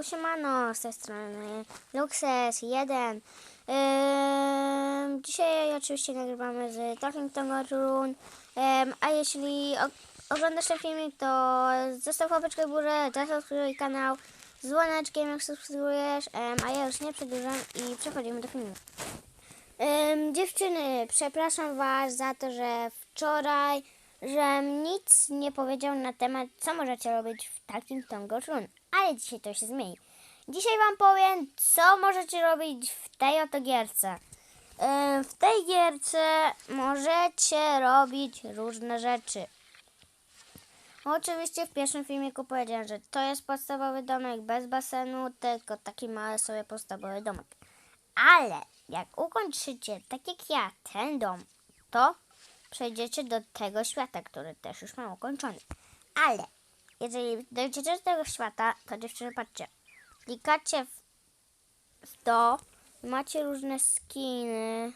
Hello, siemano, z tej strony Luxes1. Ym, dzisiaj oczywiście nagrywamy z Talking Tom Run. Ym, a jeśli oglądasz ten filmik, to zostaw łapeczkę w górę, zasubskrybuj kanał z dzwoneczkiem, jak subskrybujesz. Ym, a ja już nie przedłużam i przechodzimy do filmu. Dziewczyny, przepraszam Was za to, że wczoraj, że nic nie powiedział na temat, co możecie robić w takim Tongo Run. Ale dzisiaj to się zmieni. Dzisiaj Wam powiem, co możecie robić w tej oto gierce. W tej gierce możecie robić różne rzeczy. Oczywiście w pierwszym filmiku powiedziałem, że to jest podstawowy domek bez basenu, tylko taki mały sobie podstawowy domek. Ale jak ukończycie, tak jak ja, ten dom, to przejdziecie do tego świata, który też już mam ukończony. Ale jeżeli dojdziecie do tego świata, to dziewczyny, patrzcie, klikacie w, w to, macie różne skiny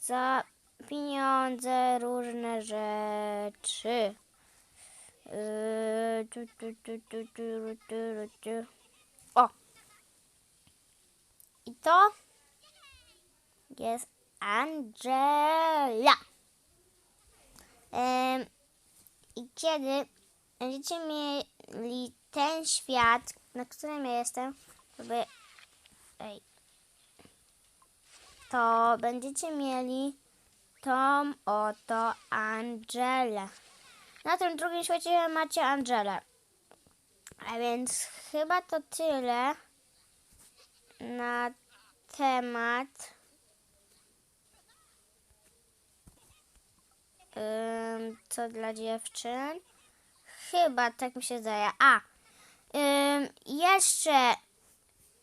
za pieniądze, różne rzeczy. O! I to jest Angela. I kiedy będziecie mieli ten świat, na którym ja jestem, żeby, ej, to będziecie mieli tą oto Angelę. Na tym drugim świecie macie Angelę. A więc chyba to tyle na temat co dla dziewczyn. Chyba tak mi się zdaje. A, ym, jeszcze,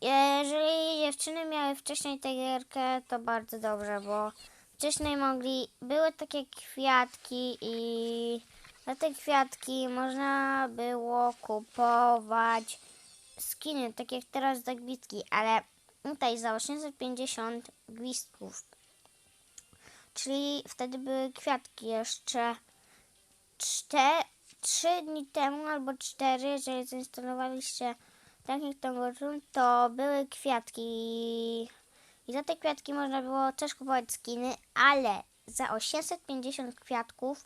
jeżeli dziewczyny miały wcześniej tę gierkę, to bardzo dobrze, bo wcześniej mogli, były takie kwiatki i za te kwiatki można było kupować skiny, tak jak teraz za gwizdki, ale tutaj za 850 gwizdków. Czyli wtedy były kwiatki jeszcze 4, 3 dni temu albo 4, jeżeli zainstalowaliście takich Run, to były kwiatki i za te kwiatki można było też kupować skiny, ale za 850 kwiatków,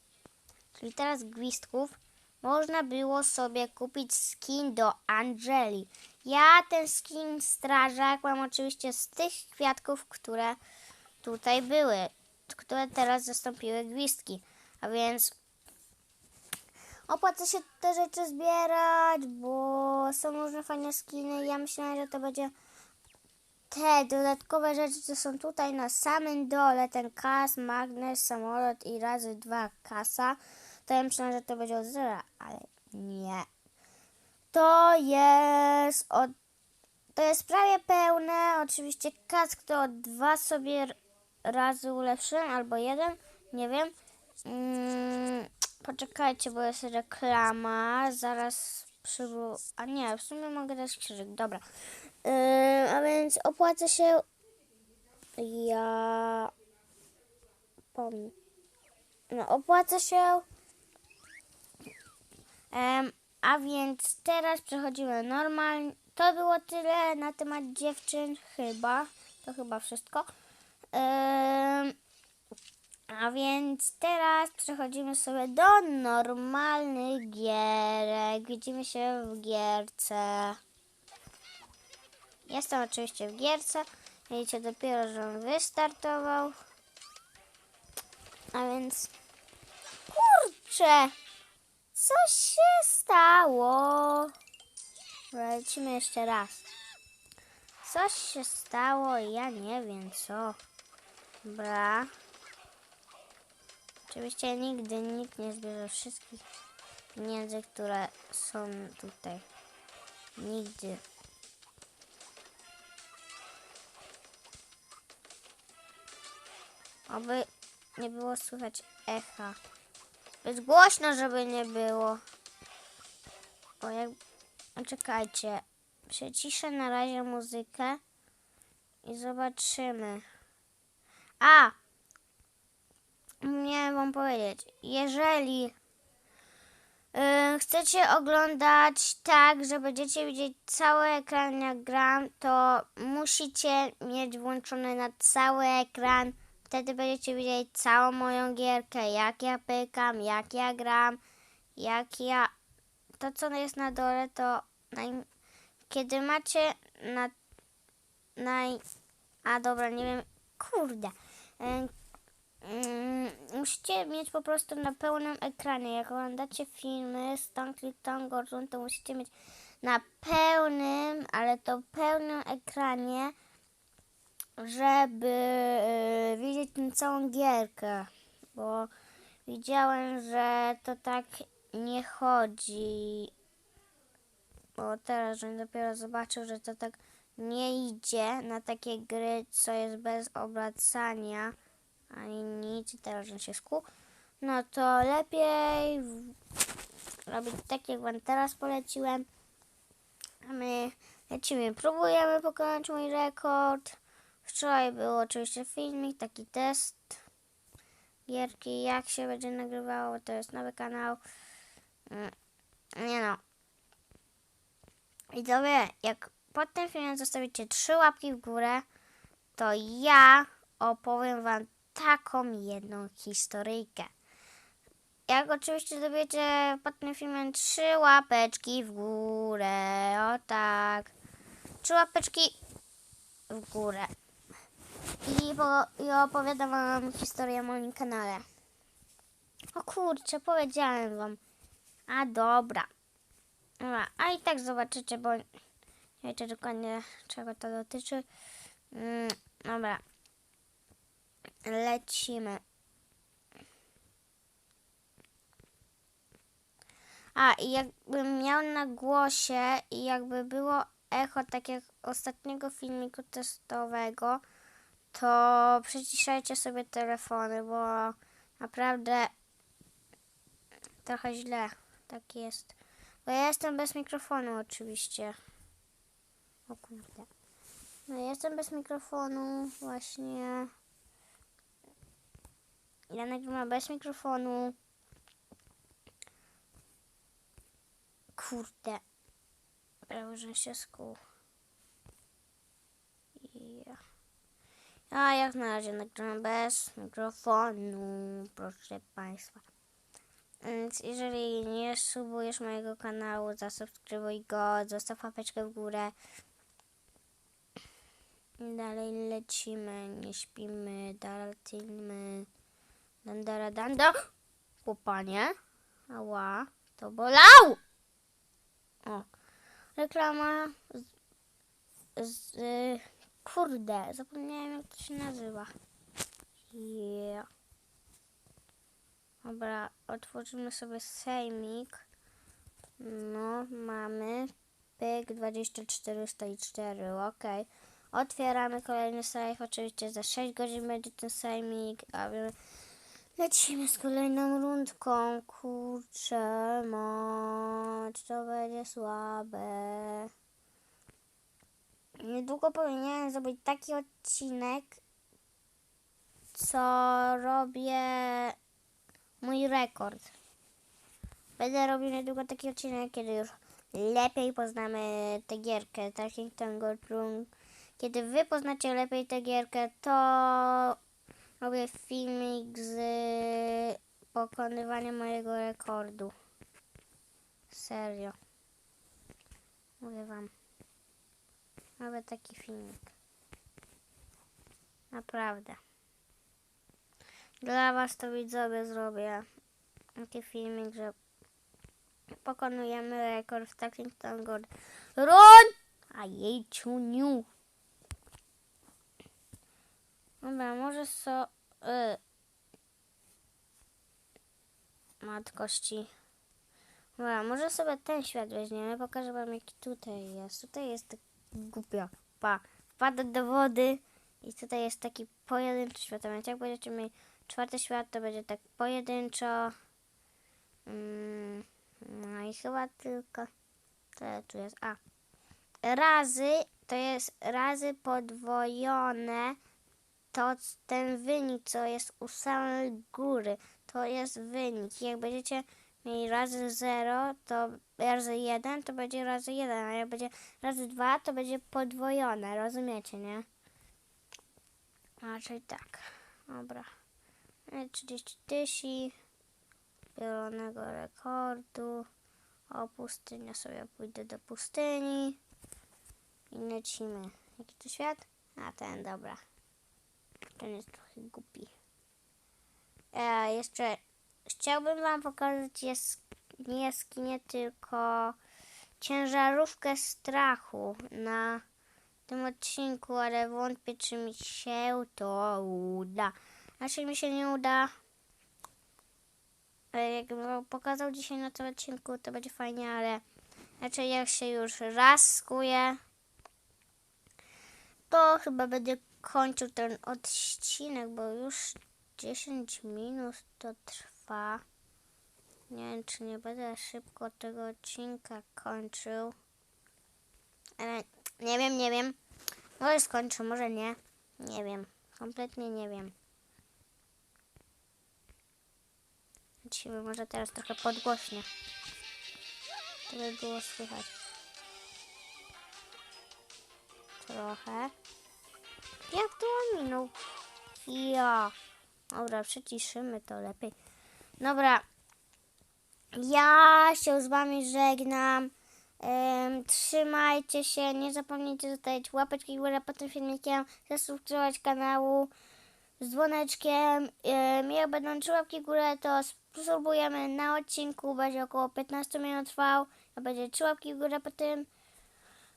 czyli teraz gwizdków, można było sobie kupić skin do Angeli. Ja ten skin strażak mam oczywiście z tych kwiatków, które tutaj były, które teraz zastąpiły gwizdki. A więc opłaca się te rzeczy zbierać, bo są różne fajne skiny. Ja myślałem, że to będzie te dodatkowe rzeczy, co są tutaj na samym dole, ten kas, magnes, samolot i razy dwa kasa, to ja myślałem, że to będzie od zera, ale nie. To jest od, to jest prawie pełne, oczywiście kask to dwa sobie razy ulepszyłem, albo jeden, nie wiem. Mm, poczekajcie, bo jest reklama, zaraz przybu... A nie, w sumie mogę dać krzyżyk, dobra. Yy, a więc opłaca się. Ja. Pom... No, opłaca się. Em, a więc teraz przechodzimy normalnie. To było tyle na temat dziewczyn, chyba. To chyba wszystko. Em, a więc teraz przechodzimy sobie do normalnych gierek. Widzimy się w gierce. Jestem oczywiście w gierce. Widzicie dopiero, że on wystartował. A więc... Kurczę! Co się stało? Lecimy jeszcze raz. Coś się stało, ja nie wiem co. Dobra. Oczywiście nigdy nikt nie zbierze wszystkich pieniędzy, które są tutaj. Nigdy. Oby nie było słychać echa. Jest głośno, żeby nie było. O, jak... Czekajcie. Przeciszę na razie muzykę i zobaczymy. A! Miałem wam powiedzieć, jeżeli Yy, chcecie oglądać tak, że będziecie widzieć cały ekran jak gram, to musicie mieć włączony na cały ekran. Wtedy będziecie widzieć całą moją gierkę, jak ja pykam, jak ja gram, jak ja... To, co jest na dole, to naj... kiedy macie na... naj... A dobra, nie wiem, kurde. Mm, musicie mieć po prostu na pełnym ekranie. Jak oglądacie filmy z Tanky Tangorun, to musicie mieć na pełnym, ale to pełnym ekranie, żeby y, widzieć tę całą gierkę. Bo widziałem, że to tak nie chodzi. Bo teraz, żebym dopiero zobaczył, że to tak nie idzie na takie gry, co jest bez obracania ani nic teraz on się skuł, no to lepiej robić tak, jak wam teraz poleciłem. A my lecimy, próbujemy pokonać mój rekord. Wczoraj był oczywiście filmik, taki test gierki, jak się będzie nagrywało, to jest nowy kanał. Mm, Nie no. Widzowie, jak pod tym filmem zostawicie trzy łapki w górę, to ja opowiem wam taką jedną historyjkę. Jak oczywiście dowiecie pod tym filmem trzy łapeczki w górę, o tak, trzy łapeczki w górę. I, po, I opowiadam wam historię o moim kanale. O kurczę, powiedziałem wam. A dobra. Dobra, a i tak zobaczycie, bo nie wiecie dokładnie czego to dotyczy. Mm, dobra. Lecimy. A, i jakbym miał na głosie i jakby było echo tak jak ostatniego filmiku testowego, to przyciszajcie sobie telefony, bo naprawdę trochę źle tak jest. Bo ja jestem bez mikrofonu oczywiście. O kurde. No jestem bez mikrofonu właśnie. Janek ma bez mikrofonu. Kurde. Prawie, że się skuł. Ja. A jak na razie nagrywam bez mikrofonu, proszę Państwa. Więc jeżeli nie subujesz mojego kanału, zasubskrybuj go, zostaw łapeczkę w górę. Dalej lecimy, nie śpimy, dalej lecimy. Dandara danda. Popanie. Ała. To bolał. O. Reklama z, z y, kurde, zapomniałem jak to się nazywa. Yeah. Dobra, otworzymy sobie sejmik. No, mamy pyk 2404, ok. Otwieramy kolejny sejf, oczywiście za 6 godzin będzie ten sejmik, a my lecimy z kolejną rundką. Kurczę, mocz, to będzie słabe. Niedługo powinienem zrobić taki odcinek, co robię mój rekord. Będę robił niedługo taki odcinek, kiedy już lepiej poznamy tę gierkę, jak ten Goldblum. Kiedy wy poznacie lepiej tę gierkę, to robię filmik z pokonywaniem mojego rekordu. Serio. Mówię wam. Robię taki filmik. Naprawdę. Dla was to widzowie zrobię taki filmik, że pokonujemy rekord w takim tango. Run! A jej ciuniu. Dobra, może so... Y. Matkości. Dobra, może sobie ten świat weźmiemy. Pokażę wam jaki tutaj jest. Tutaj jest tak głupio. Pa. Wpada do wody. I tutaj jest taki pojedynczy świat. Więc jak będziecie mieli czwarty świat, to będzie tak pojedynczo. Mm, no i chyba tylko. To tu jest. A. Razy to jest razy podwojone. To ten wynik, co jest u samej góry, to jest wynik. Jak będziecie i razy 0 to razy 1 to będzie razy 1, a jak będzie razy 2 to będzie podwojone, rozumiecie, nie? Czyli tak. Dobra. E, 30 tysięcy zielonego rekordu. O, pustynia sobie pójdę do pustyni. I lecimy. Jaki to świat? A, ten, dobra. Ten jest trochę głupi. E, jeszcze chciałbym wam pokazać jas nie jaskinię, tylko ciężarówkę strachu na tym odcinku, ale wątpię, czy mi się to uda. Znaczy mi się nie uda. Ale jakbym pokazał dzisiaj na tym odcinku, to będzie fajnie, ale raczej jak się już raz skuje, to chyba będę kończył ten odcinek, bo już 10 minut to trwa. Nie wiem, czy nie będę szybko tego odcinka kończył. Ale nie wiem, nie wiem. Może skończę, może nie. Nie wiem. Kompletnie nie wiem. Dzisiaj może teraz trochę podgłośnie. To by było słychać. Trochę. Jak to ominął? Ja. Dobra, przyciszymy to lepiej. Dobra. Ja się z wami żegnam. Em, trzymajcie się. Nie zapomnijcie zostawić łapeczki w górę pod tym filmikiem. Zasubskrybować kanału z dzwoneczkiem. Em, jak będą trzy łapki w górę, to spróbujemy na odcinku. Będzie około 15 minut trwał. Będzie trzy łapki w górę po tym.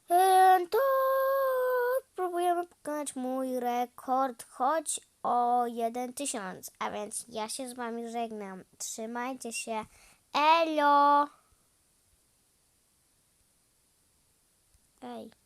Em, to spróbujemy pokonać mój rekord, choć o 1000. A więc ja się z wami żegnam. Trzymajcie się. Elo! Ej.